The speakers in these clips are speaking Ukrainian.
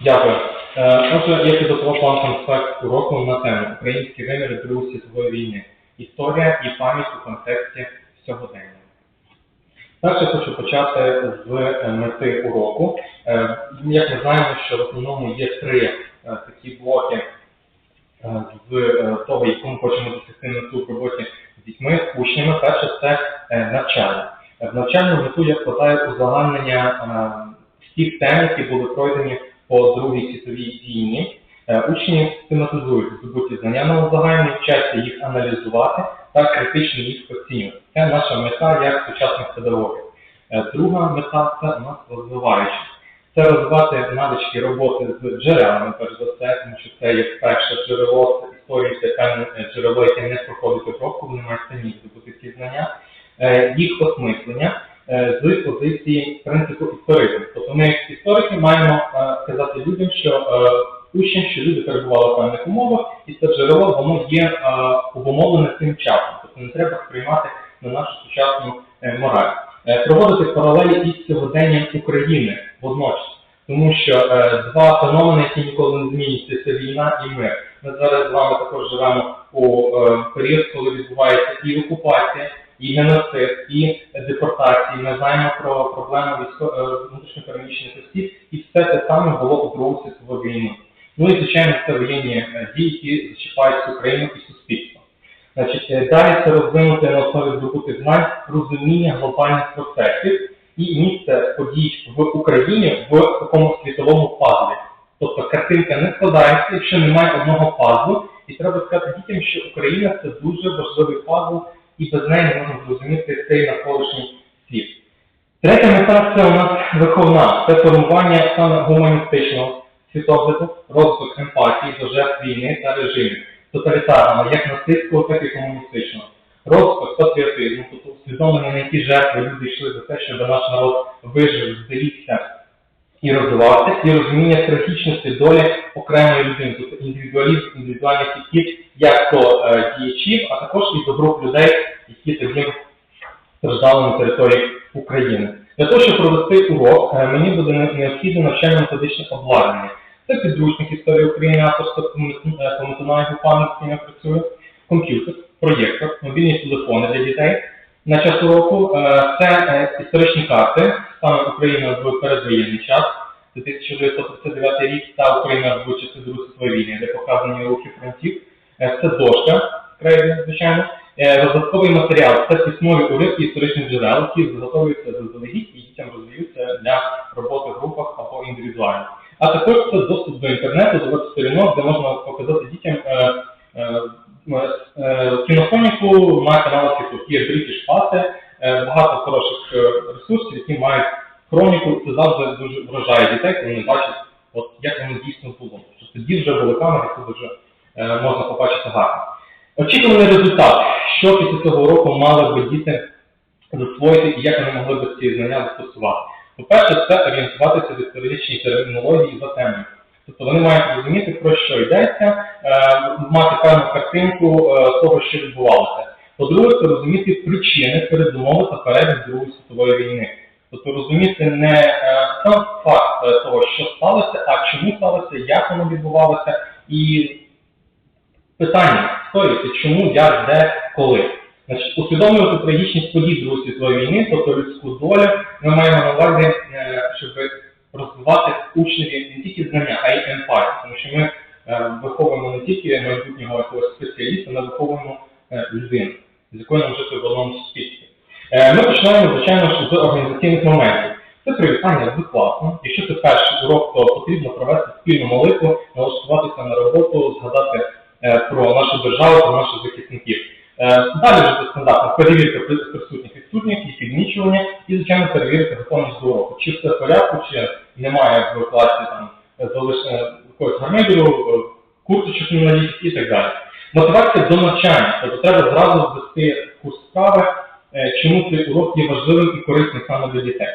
Дякую. Е, Отже, я підготував план конспект уроку на тему Українські виміри Другої світової війни. Історія і пам'ять у контексті сьогодення. Перше хочу почати з е, мети уроку. Е, Як ми знаємо, що в основному є три такі блоки з того, яку ми хочемо досягти на в роботі з дітьми, з учнями. Перше це навчання. В навчальну мету я вкладаю узагальнення е, всіх тем, які були пройдені по Другій світовій війні. Е, Учні систематизують здобуті знання на узагальні, вчаться їх аналізувати та критично їх оцінювати. Це наша мета як сучасних педагогів. Е, Друга мета це у нас розвиваюча. Це розвивати навички роботи з джерелами, перш за все, тому що це є перше джерело історії, це певне е, джерело, яке не проходить обробку, вони мають самі здобути ці знання, їх осмислення з позиції принципу історизму. Тобто ми, як історики, маємо е, сказати людям, що е, учням, що люди перебували в певних умовах, і це джерело воно є е, обумовлене цим часом. Тобто не треба сприймати на нашу сучасну е, мораль. Е, Проводити паралелі із сьогоденням України водночас. Тому що е, два феномени, які ніколи не змінюються, це війна і мир. Ми зараз з вами також живемо у е, період, коли відбувається і окупація, і геноцид, і депортації. Ми знаємо про військо- е, внутрішньопереміщених осіб, і все те саме було у Другу світову війну. Ну і звичайно, це воєнні е, дії, які зачіпають Україну і суспільство. Значить, е, далі це розвинути на основі здобутих знань розуміння глобальних процесів і місце подій в Україні в такому світовому пазлі. Тобто картинка не складається, якщо немає одного пазлу, і треба сказати дітям, що Україна це дуже важливий пазл, і без неї не можна зрозуміти цей навколишній світ. Третя мета це у нас виховна, це формування саме гуманістичного світогляду, розвиток емпатії до жертв війни та режимів, тоталітарного, як нацистського, так і комуністичного. Розвиток патріотизму, тобто усвідомлення, на які жертви люди йшли за те, щоб наш народ вижив, зберігся і розвивався, і розуміння трагічності долі окремої людини, тобто індивідуалізм, індивідуальних підхід, як то е, діячів, а також і до груп людей, які тоді страждали на території України. Для того, щоб провести урок, е, мені буде не- необхідне навчально-методичне обладнання. Це підручник історії України, авторства Кометуна і Гуфана, з я працюю, комп'ютер, проєктор, мобільні телефони для дітей. На час уроку е, це е, історичні карти, саме Україна в передвоєнний час, 1939 рік та Україна в часи Другої світової війни, де показані рухи фронтів. Е, Це дошка, крейди, звичайно. Е, Роздатковий матеріал це письмові уривки історичних джерел, які зготовуються заздалегідь і дітям роздаються для роботи в групах або індивідуально. А також це доступ до інтернету, до веб-сторінок, де можна показати дітям е, кінофоніку на каналах YouTube. Є British Pate, е, багато хороших ресурсів, які мають хроніку. Це завжди дуже вражає дітей, коли вони бачать, от як воно дійсно було. Що тоді вже були камери, це дуже можна побачити гарно. Очікуваний результат, що після цього року мали би діти засвоїти і як вони могли би ці знання застосувати. По-перше, це орієнтуватися в історичній термінології за темою. Тобто вони мають розуміти, про що йдеться, е, мати певну картинку е, того, що відбувалося. По-друге, це розуміти причини, передумови та перебіг Другої світової війни. Тобто розуміти не е, сам факт е, того, що сталося, а чому сталося, як воно відбувалося, і питання стоїться, чому, як, де, коли. Значить, усвідомлювати трагічність подій Другої світової війни, тобто людську долю, ми маємо на увазі, е, щоб розвивати учневі не тільки знання, а й емпатію. Тому що ми е, виховуємо не тільки майбутнього якогось спеціаліста, ми виховуємо е, людину, з якою нам жити в одному суспільстві. Ми починаємо, звичайно, з організаційних моментів. Це привітання з класом. Якщо це перший урок, то потрібно провести спільну молитву, налаштуватися на роботу, згадати про нашу державу, про наших захисників. Е, Далі вже це стандартна перевірка присутніх відсутніх, їх підмічування і, звичайно, перевірка готовність до уроку. Чи все в порядку, чи немає в класі там залишення якогось гармидеру, е, курточок не і так далі. Мотивація до навчання, тобто треба зразу ввести курс справи, е, чому цей урок є важливим і корисним саме для дітей.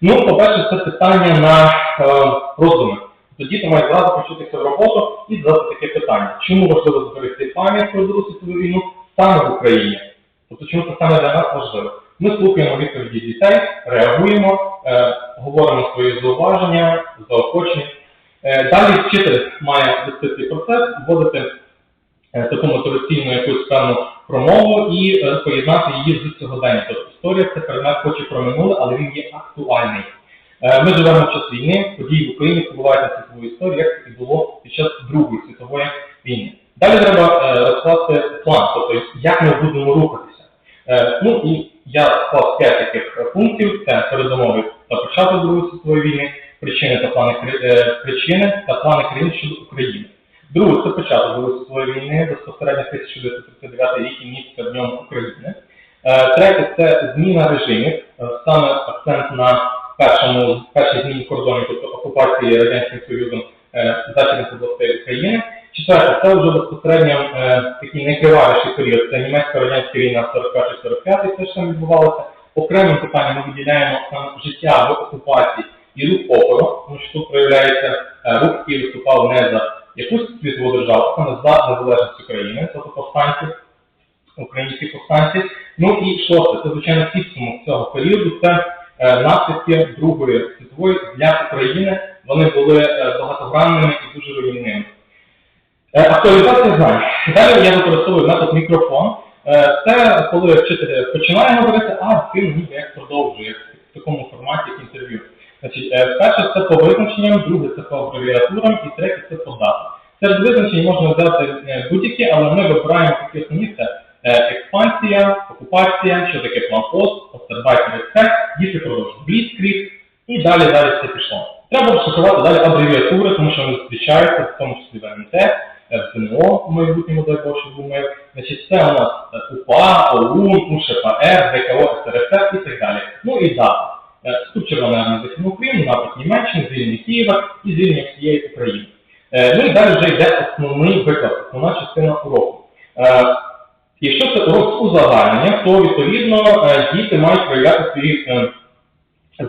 Ну, по-перше, це питання на е, роздуми. Тоді ти маєш зразу почутися в роботу і задати таке питання. Чому важливо зберегти пам'ять про Другу світову війну саме в Україні? Тобто, чому це саме для нас важливо? Ми слухаємо відповіді дітей, реагуємо, е, говоримо свої зауваження, заохочення Е, Далі вчитель має вести цей процес, вводити е, таку мотиваційну якусь певну промову і е, поєднати її з сьогодення. Тобто історія це предмет хоч і про минуле, але він є актуальний. Е, Ми живемо в час війни, події в Україні впливають на світову історію, як це було під час Другої світової війни. Далі треба е, розкласти план, тобто як ми будемо рухатися. Е, Ну і я склав п'ять таких пунктів: це передумови та початок Другої світової війни, причини та плани причини та плани країн щодо України. Друге, це початок Другої світової війни, безпосередньо 1939 рік і місце Днем України. Третє це зміна режимів, саме акцент на першому першій зміні кордонів, тобто окупації Радянським Союзом е, західних областей України. Четверте, це вже безпосередньо е, такий найкривавіший період. Це німецько-радянська війна 41-45, те, що там відбувалося. Окремим питанням ми виділяємо саме життя в окупації і рух опору, тому що тут проявляється е, рух, який виступав не за якусь світову державу, а саме за незалежність України, тобто повстанців, українські повстанці. Ну і шосте, це звичайно підсумок цього періоду. Це наслідки Другої світової для України. Вони були е, багатогранними і дуже руйнівними. Е, Актуалізація знань. Далі я використовую метод мікрофон. Е, Це коли вчитель починає говорити, а він ніби як продовжує в такому форматі інтерв'ю. Значить, е, перше це по визначенням, друге це по абревіатурам і третє це по датам. Серед визначень можна взяти е, будь-які, але ми вибираємо такі основні це е, експансія, окупація, що таке план ОС, остербайтер ексек, діти продовжують бліцкріг і далі далі все пішло. Треба шокувати далі абревіатури, тому що вони зустрічаються, в тому числі в МНТ, е, в ЗНО в майбутньому, дай Боже, думаю. Значить, це у нас е, УПА, ОУН, УШПР, ВКО, СРСР і так далі. Ну і дата. Е, Вступ Червоної армії Україну, напад Німеччини, звільнення Києва і звільнення всієї України. Е, Ну і далі вже йде основний виклад, основна частина уроку. Якщо це урок з узагальнення, то відповідно е, діти мають проявляти свої е,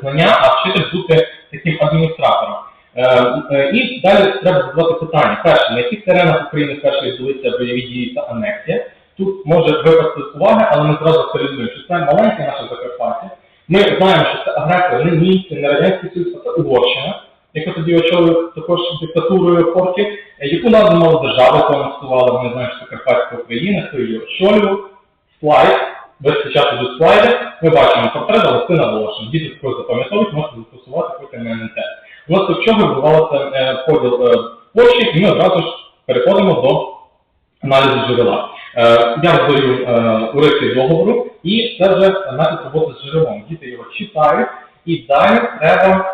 знання, а вчитель бути таким адміністратором. Е, І далі треба задавати питання. Перше, на яких теренах України вперше відбулися бойові дії та анексія? Тут може випасти уваги, але ми зразу передумаємо, що це маленьке наше Закарпаття. Ми знаємо, що це агресор не німці, не Радянський Союз, а це Угорщина, яка тоді очолює також диктатурою Форків, яку назву мала держава, яку анексували, ми знаємо, що Карпатська Україна, хто її очолював. Слайд, ви спочатку до слайди, ми бачимо портрет Галустина Волошин. Діти також запам'ятовують, можете застосувати на ННТ. У в чому відбувався е, поділ е, площі, і ми одразу ж переходимо до аналізу джерела. Е, я роздаю е, уривки договору, і це вже метод роботи з джерелом. Діти його читають, і далі треба е,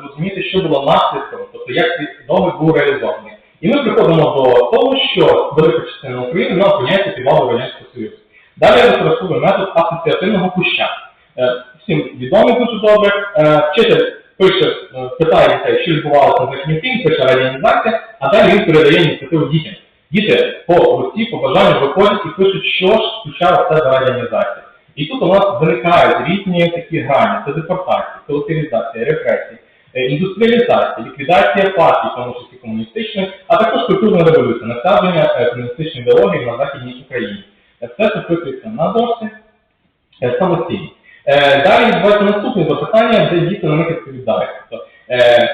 зрозуміти, що було наслідком, тобто як договір був реалізований. І ми приходимо до того, що велика частина України вона опиняється під владою Радянського Союзу. Далі я використовую метод асоціативного куща. Е, Всім відомий дуже добре. Е, Вчитель пише, е, питає дітей, що відбувалося на західній пише радіонізація, а далі він передає ініціативу дітям. Діти по листі, по бажанню виходять і пишуть, що ж включає в себе радіонізація. І тут у нас виникають різні такі грані: це депортація, колективізація, репресії, е, індустріалізація, ліквідація партій, тому числі комуністичної, а також культурна революція, насадження е, комуністичної ідеології на Західній Україні. Все це виписується на дошці е, самостійно. Далі відбувається наступне запитання, де діти на них відповідають. Тобто,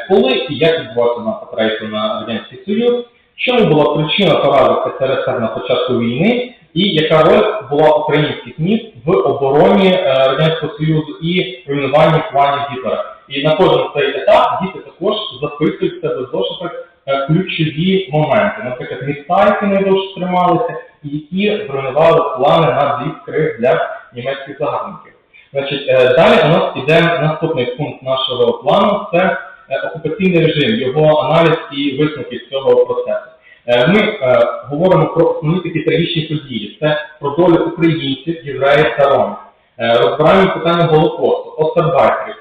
коли і як відбувався напад рейсу на Радянський Союз, чому була причина поразок СРСР на початку війни, і яка роль була українських міст в обороні е, Радянського Союзу і руйнуванні планів Гітлера. І на кожен цей етап діти також записують в себе в зошитах е, ключові моменти, наприклад, міста, які найдовше трималися, і які зруйнували плани на бліцкриг для німецьких загарбників. Значить, е, далі у нас іде наступний пункт нашого плану це окупаційний режим, його аналіз і висновки з цього процесу. Е, Ми е, говоримо про основні такі трагічні події. Це про долю українців, євреїв та ромів. Е, Розбираємо питання Голокосту, остарбайтерів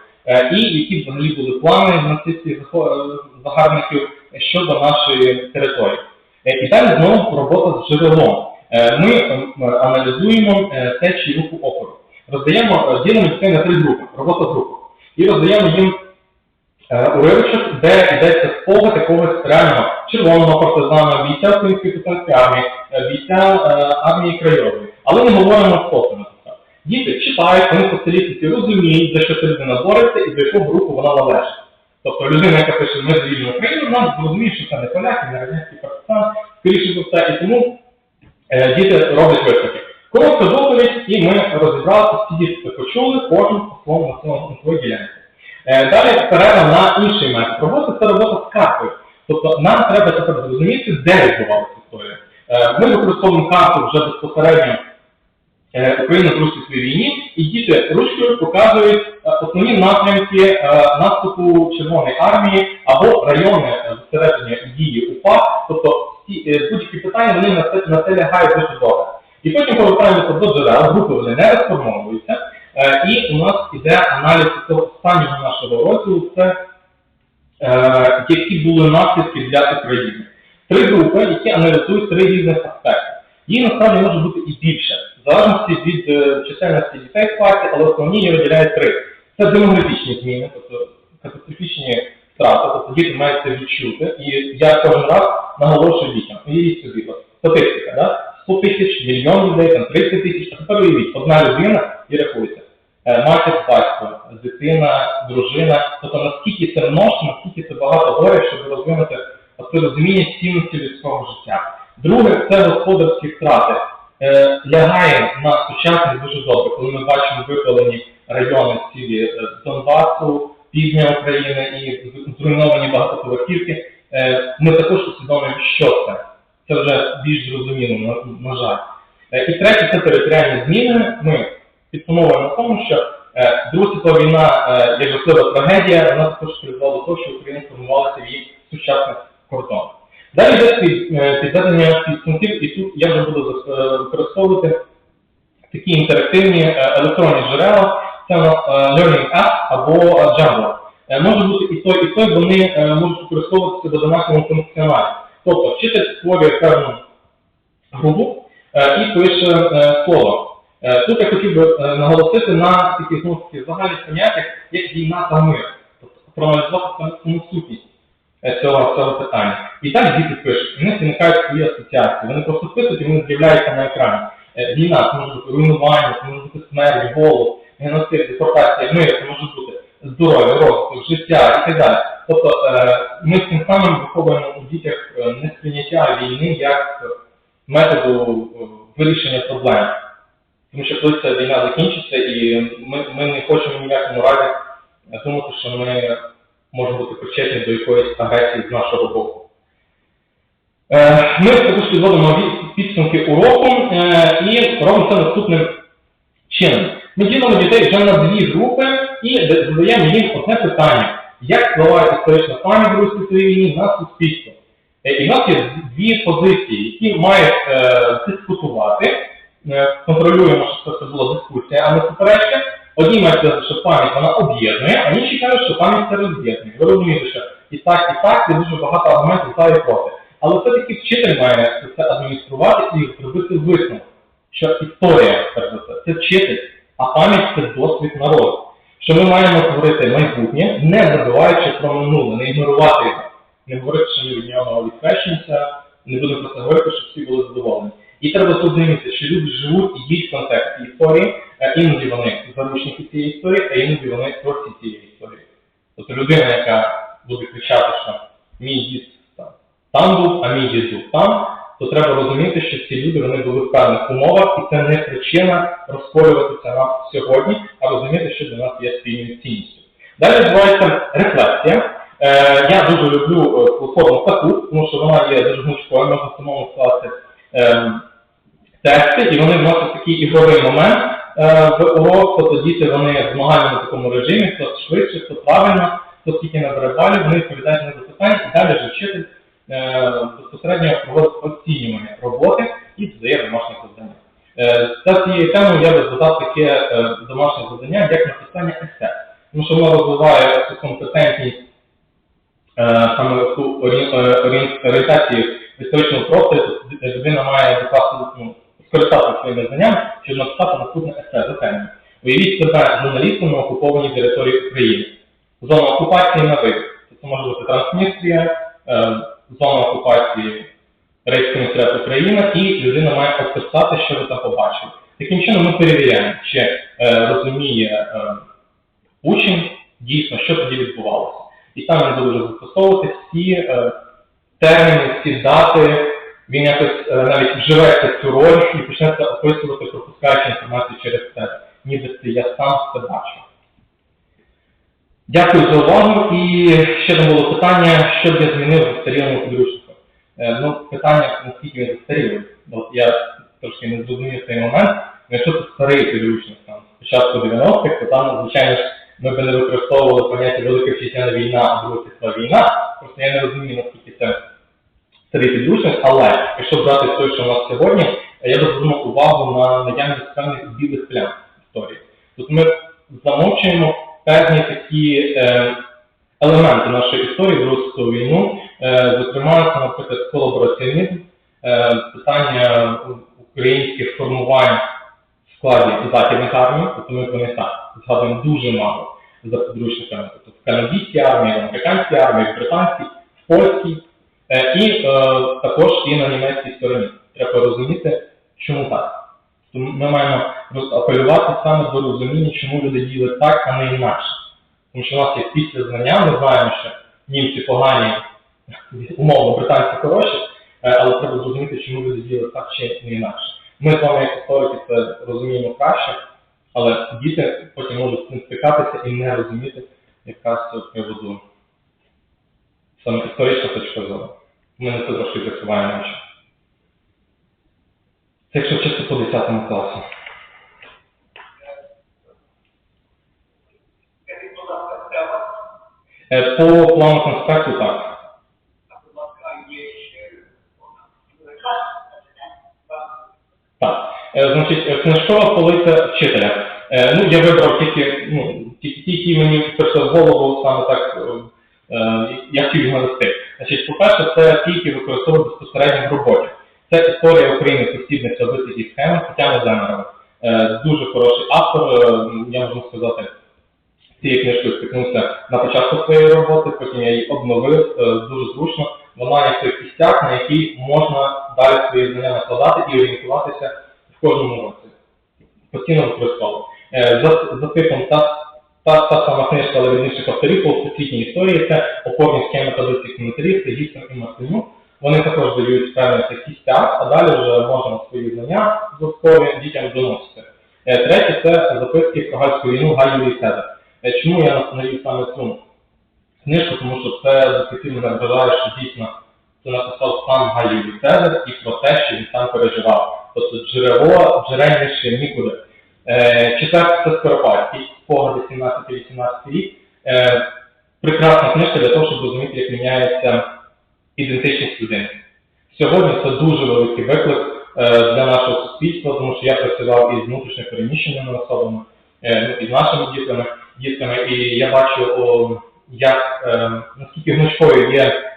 і які взагалі були плани нацистських загарбників щодо нашої території. І далі знову робота з джерелом. Ми аналізуємо течії руху опору. Роздаємо, ділимо дітей на три групи, робота з. І роздаємо їм е, уривочок, де йдеться спогад якогось реального червоного партизана, бійця Української повстанської армії, е, бійця е, армії Крайової. Але не говоримо хто це. Діти читають, вони по розуміють, за що ця людина бореться і до якого групу вона належить. Тобто людина, яка пише ми за вільну Україну, нам зрозуміє, що це не поляки, не радянський Пакистан, скоріше за все, і тому діти роблять висновки. Коротка доповідь, і ми розібралися, всі діти почули, кожен по на своєму на своїй ділянці. Е, Далі перейдемо на інший метод роботи, це робота з карткою. Тобто нам треба тепер зрозуміти, де відбувалася історія. Е, Ми використовуємо карту вже безпосередньо е, України в Руській своїй війні, і діти ручкою показують основні напрямки наступу Червоної армії або райони всередині дії УПА. Тобто будь-які питання вони на це, на це лягають дуже добре. І потім повертаємося до джерел, групи вони не розформовуються, і у нас іде аналіз цього останнього нашого розділу, це е, які були наслідки для України. Три групи, які аналізують три різних аспекти. Їх насправді може бути і більше, в залежності від е, чисельності дітей в класі, але основні її виділяють три. Це демографічні зміни, тобто катастрофічні втрати, тобто діти мають це відчути. І я кожен раз наголошую дітям, уявіть собі, статистика, да? 100 тисяч, мільйон людей, там 30 тисяч, а тепер уявіть, одна людина і рахується. Е, Матір, батько, дитина, дружина. Тобто наскільки це множно, наскільки це багато горя, щоб розвинути оце розуміння цінності людського життя. Друге, це господарські втрати. Е, лягає на сучасність дуже добре, коли ми бачимо випалені райони цілі е, Донбасу, півдня України і зруйновані багатоповерхівки. Ми також усвідомлюємо, що це. Це вже більш зрозуміло, на, жаль. І третє це територіальні зміни. Ми підсумовуємо на тому, що е, Друга світова війна е, як жахлива трагедія, вона також призвела до того, що Україна формувалася в її сучасних кордонах. Далі йде е, підведення підсумків, і тут я вже буду е, використовувати такі інтерактивні е, електронні джерела, це Learning App або Jamboard. Може бути і той, і той, вони можуть використовуватися до домашнього функціоналі. Тобто вчитель створює певну групу і пише слово. Е, Тут я хотів би е, наголосити на таких ну, загальних поняттях, як війна та мир. Тобто проаналізувати саму- сутність е, цього, цього питання. І так діти пишуть, в них виникають свої асоціації. Вони просто пишуть і вони з'являються на екрані. Війна це може бути руйнування, це може бути смерть, голод, геноцид, депортація, мир, це може бути здоров'я, розвиток, життя і так далі. Тобто ми цим самим виховуємо у дітях несприйняття війни як методу вирішення проблем. Тому що коли ця війна закінчиться, і ми, ми не хочемо ні в якому разі думати, що ми можемо бути причетні до якоїсь агресії з нашого боку. Е, Ми також підводимо підсумки уроку е, і робимо це наступним чином. Ми ділимо дітей вже на дві групи і задаємо їм одне питання. Як впливає історична пам'ять Другої світової війни на суспільство? Е, І в нас є дві позиції, які мають дискутувати. Е, Контролюємо, щоб це була дискусія, а не суперечка. Одні мають що пам'ять вона об'єднує, а інші кажуть, що пам'ять це роз'єднує. Ви розумієте, що і так, і так, є дуже багато аргументів за і проти. Але все-таки вчитель має це адмініструвати і зробити висновок, що історія, перш це вчитель, а пам'ять це досвід народу. Що ми маємо творити майбутнє, не забуваючи про минуле, не ігнорувати його, не говорити, що ми від нього відхрещуємося, не будемо про це говорити, щоб всі були задоволені. І треба зрозуміти, що люди живуть і діють в контексті історії, а іноді вони заручники цієї історії, а іноді вони творці цієї історії. Тобто людина, яка буде кричати, що мій дід там, там був, а мій дід був там, то треба розуміти, що ці люди вони були в певних умовах, і це не причина розколюватися нам сьогодні, а розуміти, що для нас є спільною цінністю. Далі відбувається рефлексія. Е, я дуже люблю е, платформу таку, тому що вона є дуже гнучкою, можна самому скласти е, тексти, і вони вносять такий ігровий момент е, в урок, тобто діти вони в змагальному такому режимі, хто швидше, хто правильно, хто скільки набере балів, вони відповідають на запитання, і далі вже вчитель е, безпосередньо проводить оцінювання роботи і додає домашнє завдання. Е, За цією темою я би додав таке домашнє завдання, як написання есе. Тому що воно розвиває цю компетентність саме ту орі- орі- орієнтацію просторі, тобто людина має докласти, ну, скористатися своїми знаннями, щоб написати наступне есе за темою. Уявіть себе журналістом на окупованій території України. Зона окупації на вид. Це може бути Трансністрія, е, зона окупації Рейський комісаріат України, і людина має описати, що ви там побачили. Таким чином ми перевіряємо, чи е, розуміє е, учень дійсно, що тоді відбувалося. І там він буде застосовувати всі е, терміни, всі дати, він якось е, навіть вживеться цю роль і почне це описувати, пропускаючи інформацію через себе. Ніби це я сам це бачу. Дякую за увагу. І ще там було питання, що б я змінив в застарілому підручнику. Е, ну, питання, наскільки він застарілий. Я трошки не зрозумів цей момент. Ну, Якщо це старий підручник, там, спочатку 90-х, то там, звичайно ж, ми б не використовували поняття Велика Вітчизняна війна, а Друга світова війна. Просто я не розумію, наскільки це старий підручник, але якщо брати той, що у нас сьогодні, я би звернув увагу на наявність певних білих плям в історії. Тут ми замовчуємо певні такі е, елементи нашої історії Другу світову війну, е, зокрема, наприклад, колабораціонізм, е, питання українських формувань складі західних армій, тобто ми про них згадуємо дуже мало за підручниками, тобто в канадській армії, в американській армії, в британській, в польській, е, і е, також і на німецькій стороні. Треба розуміти, чому так. Тому ми маємо апелювати саме до розуміння, чому люди діяли так, а не інакше. Тому що у нас є після знання, ми знаємо, що німці погані, умовно, британці хороші, е, але треба зрозуміти, чому люди діяли так чи не інакше. Ми з вами, як історики, це розуміємо краще, але діти потім можуть стикатися і не розуміти якраз цього приводу саме історична точка зору. Ми на це трошки працюємо ще. Це якщо чисто по 10 класу. Е, По плану конспекту так. Значить, е, книжкова полиця вчителя. Е, Ну, я вибрав тільки, ну, тільки ті, які мені прийшли в голову саме так, е, е, я хотів їх навести. Значить, по-перше, це ті, які використовують безпосередньо в роботі. Це історія України посібниця високих схем Тетяна Земерова. Е, Дуже хороший автор, е, я можу сказати, цією книжкою стикнувся на початку своєї роботи, потім я її обновив е, дуже зручно. Вона як той кістяк, на який можна далі свої знання накладати і орієнтуватися кожному році. Постійно використовував. Е, За, за типом та, та, та сама книжка, але від інших авторів по всесвітній історії, це опорні схеми таблиці коментарів, це Гібсон і Мартинюк. Вони також дають певний цей кістяк, а далі вже можна свої знання додаткові дітям доносити. Е, Третє це записки про Гальську війну Гай Юлій Цезар. Е, Чому я настановив саме цю книжку? Тому що це зафіксив мене вважає, що дійсно це написав сам Гай Юлій і про те, що він сам переживав. Тобто джерело, джерельніше нікуди. Е, Четверте це Скоропадський, спогади 17-18 рік. Е, прекрасна книжка для того, щоб розуміти, як міняється ідентичність людини. Сьогодні це дуже великий виклик е, для нашого суспільства, тому що я працював із внутрішньо переміщеними особами, е, ну, із нашими дітками, дітками, і я бачу, о, як е, наскільки гнучкою є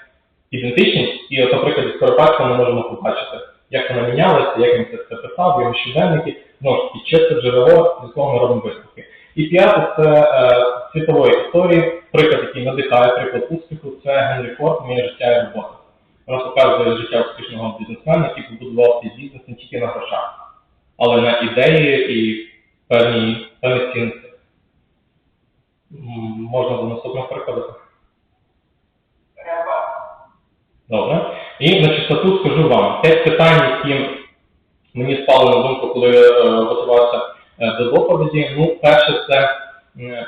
ідентичність, і от, наприклад, із Скоропадського ми можемо побачити, як вона мінялася, як він це все писав, його щоденники, ну, і чисте джерело, з якого ми робимо висновки. І п'яте це е, світової історії, приклад, який надихає приклад успіху, це Генрі Форд, моє життя і робота. Вона показує життя успішного бізнесмена, який побудував свій бізнес не тільки на грошах, але на ідеї і певні, певні цінності. Можна до наступного переходити. Добре. І на чистоту скажу вам, п'ять питань, які мені спали на думку, коли е, готувався е, до доповіді. Ну, перше, це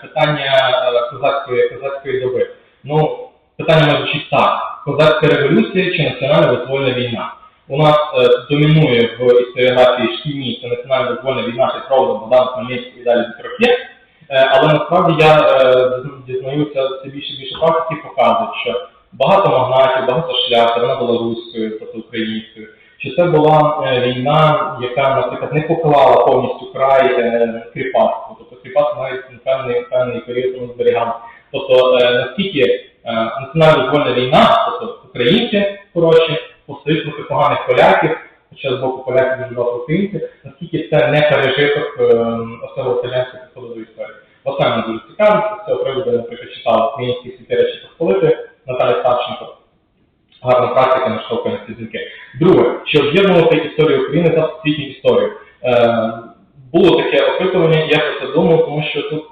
питання е, козацької, козацької доби. Ну, питання може звучить так: козацька революція чи національна визвольна війна? У нас домінує в історіографії шкільній це національна визвольна війна, це правда Богдан Хмельницький і далі Петрохє. Е, Але насправді я дізнаюся все більше і більше які показують, що багато магнатів, багато шляхтів, вона була руською, тобто українською. Чи це була е, війна, яка, наприклад, не поклала повністю край е, кріпацтву, тобто кріпацтво навіть певний, певний період зберігав. Тобто е, наскільки національна визвольна війна, тобто українці хороші, проти поганих поляків, хоча з боку поляків дуже багато українців, наскільки це не пережиток особливо селянської підходу до історії. Мене дуже цікавить, з цього приводу наприклад, читав українські світи речі Посполити Наталя Савченко. Гарна практика на штовхання дзвінки. Друге, чи об'єднувати історію України та всесвітню історію? Е, було таке опитування, я про це думав, тому що тут,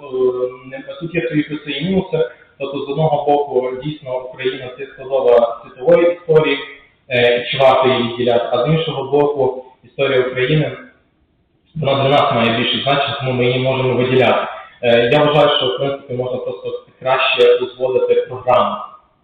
е, тут є свої плюси і мінуси. Тобто, з одного боку, дійсно Україна це складова світової історії, е, і чи варто її відділяти, а з іншого боку, історія України вона для нас має більше значення, тому ми її можемо виділяти. Е, Я вважаю, що в принципі можна просто краще узгодити програму,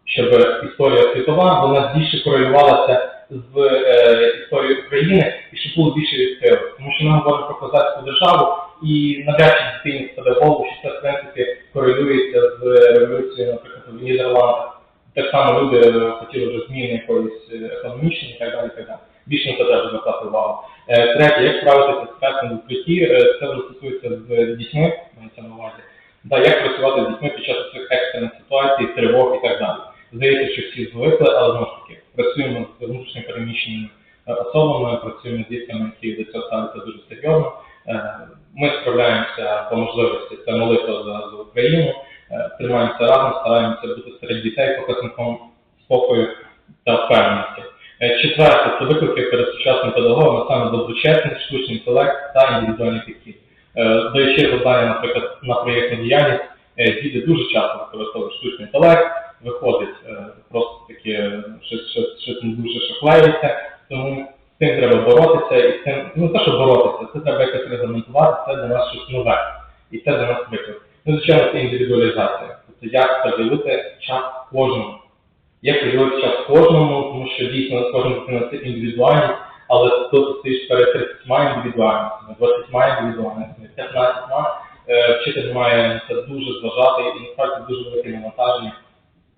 щоб історія світова вона більше корелювалася з е, історією України і щоб було більше відкрито. Тому що ми говоримо про козацьку державу, і навряд чи дитині спаде голову, що це в принципі корелюється з революцією, наприклад, в Нідерландах. Так само люди е, хотіли вже зміни якоїсь е, економічні і так далі. Так далі. Більше на це треба звертати увагу. Е, Третє, як справитися з стресом в укритті, Е, це вже стосується з дітьми, мається на увазі. Да, як працювати з дітьми під час цих екстрених ситуацій, тривог і так далі. Здається, що всі звикли, але знову ж таки працюємо з внутрішньо переміщеними е, особами, працюємо з дітками, які до цього ставляться дуже серйозно. Е, Ми справляємося по можливості, це молитва за, за Україну, е, тримаємося разом, стараємося бути серед дітей показником спокою та впевненості. Четверте, це виклики перед сучасним педагогом, а саме доброчесний, штучний інтелект та індивідуальний підхід. Даючи завдання, наприклад, на проєктну діяльність, діти дуже часто використовують штучний інтелект, виходить е, просто таке щось, щось, дуже шахлається, тому з цим треба боротися, і з цим, ну те, що боротися, це треба якось регламентувати, це для нас щось нове. І це для нас виклик. Ну, звичайно, це індивідуалізація. Тобто як приділити час кожному. Як приділити час кожному, тому що дійсно кожна дитина це індивідуальність, але тут стоїш перед 30 індивідуальностями, 20 індивідуальностями, 15 е, вчитель має це дуже зважати і насправді дуже велике навантаження,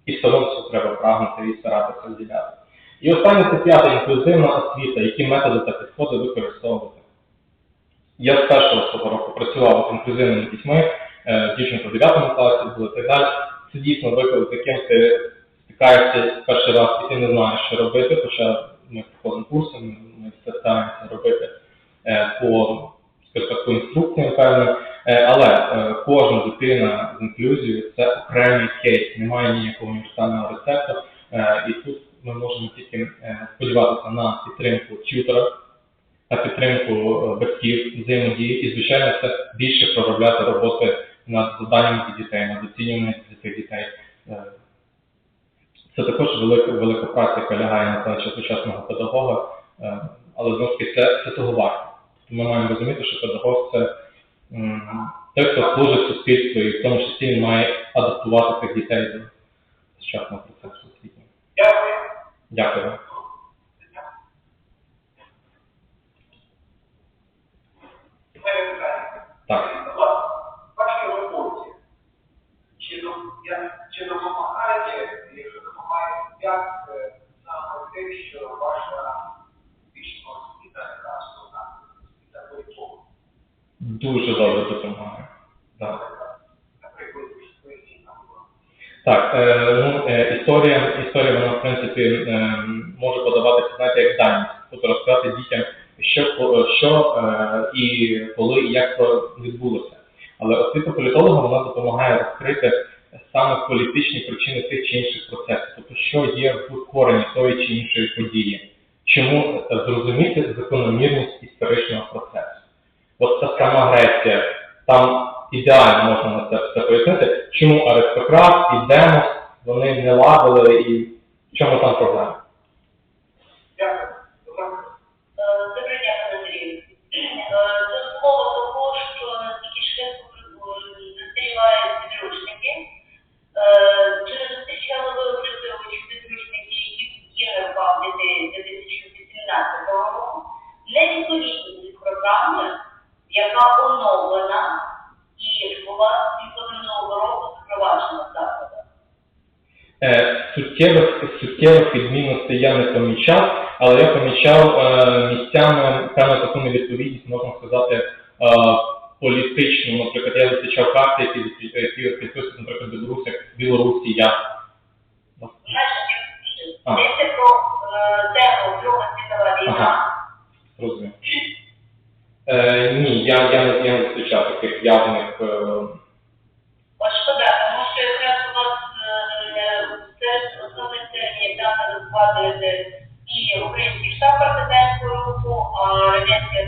і все треба прагнути і старатися зділяти. І останнє це п'яте інклюзивна освіта, які методи та підходи використовувати. Я з першого свого року працював з інклюзивними дітьми, е, дівчинка в 9 класі була і так далі. Це дійсно виклик, яким ти стикаєшся перший раз і ти не знаєш, що робити, хоча ми проходимо курси, ми, все стараємося робити е, по, по інструкціям певним. Е, але е, кожна дитина з інклюзією це окремий кейс, немає ніякого універсального рецепту. Е, і тут ми можемо тільки сподіватися на підтримку тютора, на підтримку батьків, взаємодії і, звичайно, це більше проробляти роботи над заданнями дітей, над оцінюванням цих дітей. Це також велика, велика праця, яка лягає на плечі сучасного педагога, але знову таки це, це того варто. Ми маємо розуміти, що педагог це той, хто служить суспільству, і в тому числі він має адаптувати цих дітей до сучасного процесу освіти. Дякую. Дякую. Так. Чи, до- чи допомагаєте, якщо допомагаєте, як саме те, що ваша фізична освіта, яка основна освіта культура? Дуже добре допомагає. Так. Так, е, ну, е, історія, історія, вона, в принципі, е, може подаватися, знаєте, як даність. Тобто розказати дітям, що, що е, і коли, і як це відбулося. Але освіта політолога, вона допомагає розкрити саме політичні причини тих чи інших процесів. Тобто, що є в корені тої чи іншої події. Чому е, зрозуміти закономірність історичного процесу. От та сама Греція, там ідеально можна на це все пояснити, чому аристократ і демос вони не ладили і в чому там проблема. Суттєвих, суттєвих відмінностей я не помічав, але я помічав е, місцями певну таку невідповідність, можна сказати, е, політичну. Наприклад, я зустрічав карти, які, які підписують, наприклад, Білорусі, Білорусі, я. Йдеться про тему Друга світова війна. Розумію. Е, ні, я не зустрічав таких явних. Згадуєте і український штаб президентського руху, радянський